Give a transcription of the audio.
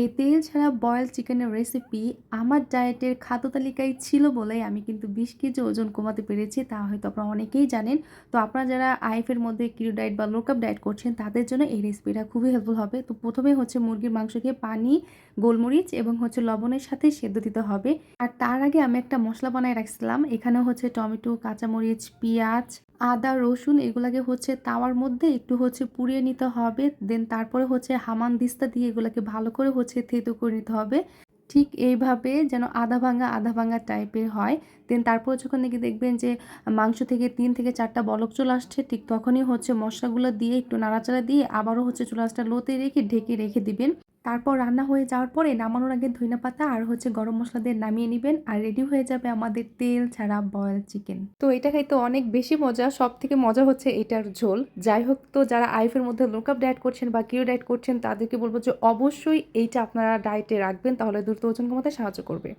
এই তেল ছাড়া বয়েল চিকেনের রেসিপি আমার ডায়েটের খাদ্য তালিকায় ছিল বলেই আমি কিন্তু বিশ কেজি ওজন কমাতে পেরেছি, তা হয়তো আপনারা অনেকেই জানেন। তো আপনারা যারা আইএফের মধ্যে কিউ ডায়েট বা লোকাপ ডায়েট করছেন, তাদের জন্য এই রেসিপিটা খুবই হেল্পফুল হবে। তো প্রথমে হচ্ছে মুরগির মাংসকে পানি, গোলমরিচ এবং হচ্ছে লবণের সাথে সেদ্ধ দিতে হবে। আর তার আগে আমি একটা মশলা বানায় রাখছিলাম এখানে হচ্ছে টমেটো, কাঁচামরিচ, পেঁয়াজ আদা, রসুন এগুলাকে হচ্ছে তাওয়ার মধ্যে একটু হচ্ছে পুড়িয়ে নিতে হবে। দেন তারপরে হচ্ছে হামান দিস্তা দিয়ে এগুলাকে ভালো করে হচ্ছে থেতো করে নিতে হবে। ঠিক এইভাবে যেন আধা ভাঙা আধা ভাঙা টাইপের হয়। দেন তারপর যখন নাকি দেখবেন যে মাংস থেকে তিন থেকে চারটা বলক চলে আসছে, ঠিক তখনই হচ্ছে মশলাগুলো দিয়ে একটু নাড়াচাড়া দিয়ে আবারও হচ্ছে চুলাসটা লোতে রেখে ঢেকে রেখে দিবেন। তারপর রান্না হয়ে যাওয়ার পরে নামানোর আগে ধইনা পাতা আর হচ্ছে গরম মশলা দিয়ে নামিয়ে নেবেন আর রেডি হয়ে যাবে আমাদের তেল ছাড়া বয়েল চিকেন তো এটা খাইতে অনেক বেশি মজা সব থেকে মজা হচ্ছে এটার ঝোল। যাই হোক, তো যারা আইফের মধ্যে লোকআপ ডায়েট করছেন বা কিউ ডায়েট করছেন, তাদেরকে বলব যে অবশ্যই এইটা আপনারা ডায়েটে রাখবেন, তাহলে দ্রুত ওজন কমাতে সাহায্য করবে।